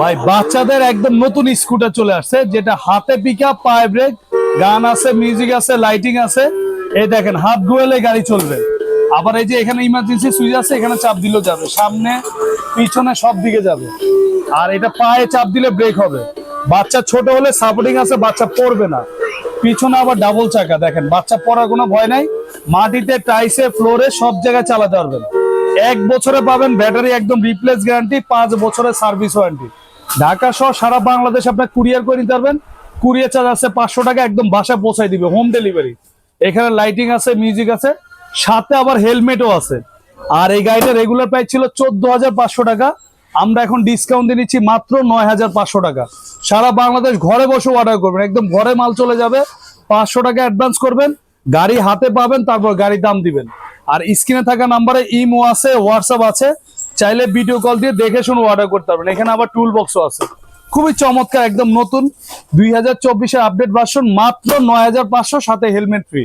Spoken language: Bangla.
ভাই, বাচ্চাদের একদম নতুন স্কুটার চলে আসছে, যেটা হাতে পিকআপ পায়ে ব্রেক গান আছে মিউজিক আছে লাইটিং আছে। এই দেখেন, হাত গোয়েলে গাড়ি চলবে। আবার এই যে এখানে ইমার্জেন্সি সুইচ আছে, এখানে চাপ দিলেও যাবে। সামনে, পিছনে সব দিকে যাবে। আর এটা পায়ে চাপ দিলে ব্রেক হবে। বাচ্চা ছোট হলে সাপোর্টিং আছে, বাচ্চা পড়বে না। পিছনে আবার ডাবল চাকা, দেখেন, বাচ্চা পড়ার কোনো ভয় নাই। মাটিতে টাইসে ফ্লোরে সব জায়গায় চালাতে পারবেন। এক বছরে পাবেন ব্যাটারি একদম রিপ্লেস গ্যারান্টি পাঁচ বছরের সার্ভিস ওয়ারেন্টি ঢাকা সহ সারা বাংলাদেশ আপনার কুরিয়ার করে নিতে পারবেন। কুরিয়ার চার্জ আছে পাঁচশো টাকা, একদম বাসায় পৌঁছায় দিবে হোম ডেলিভারি এখানে লাইটিং আছে মিউজিক আছে, সাথে আবার হেলমেটও আছে। আর এই গাড়িটা রেগুলার প্রাইস ছিল চোদ্দ হাজার পাঁচশো টাকা। আমরা এখন ডিসকাউন্ট দিয়ে নিচ্ছি মাত্র নয় হাজার পাঁচশো টাকা। সারা বাংলাদেশ ঘরে বসে অর্ডার করবেন, একদম ঘরে মাল চলে যাবে। পাঁচশো টাকা অ্যাডভান্স করবেন, গাড়ি হাতে পাবেন, তারপর গাড়ির দাম দিবেন। আর স্ক্রিনে থাকা নাম্বারে ইমো আছে হোয়াটসঅ্যাপ আছে। চাইলে ভিডিও কল দিয়ে দেখে শুনে অর্ডার করতে পারবেন। এখানে আবার টুল বক্সও আছে। খুবই চমৎকার, একদম নতুন। দুই হাজার চব্বিশের আপডেট ভার্সন মাত্র নয় হাজার পাঁচশো সাথে হেলমেট ফ্রি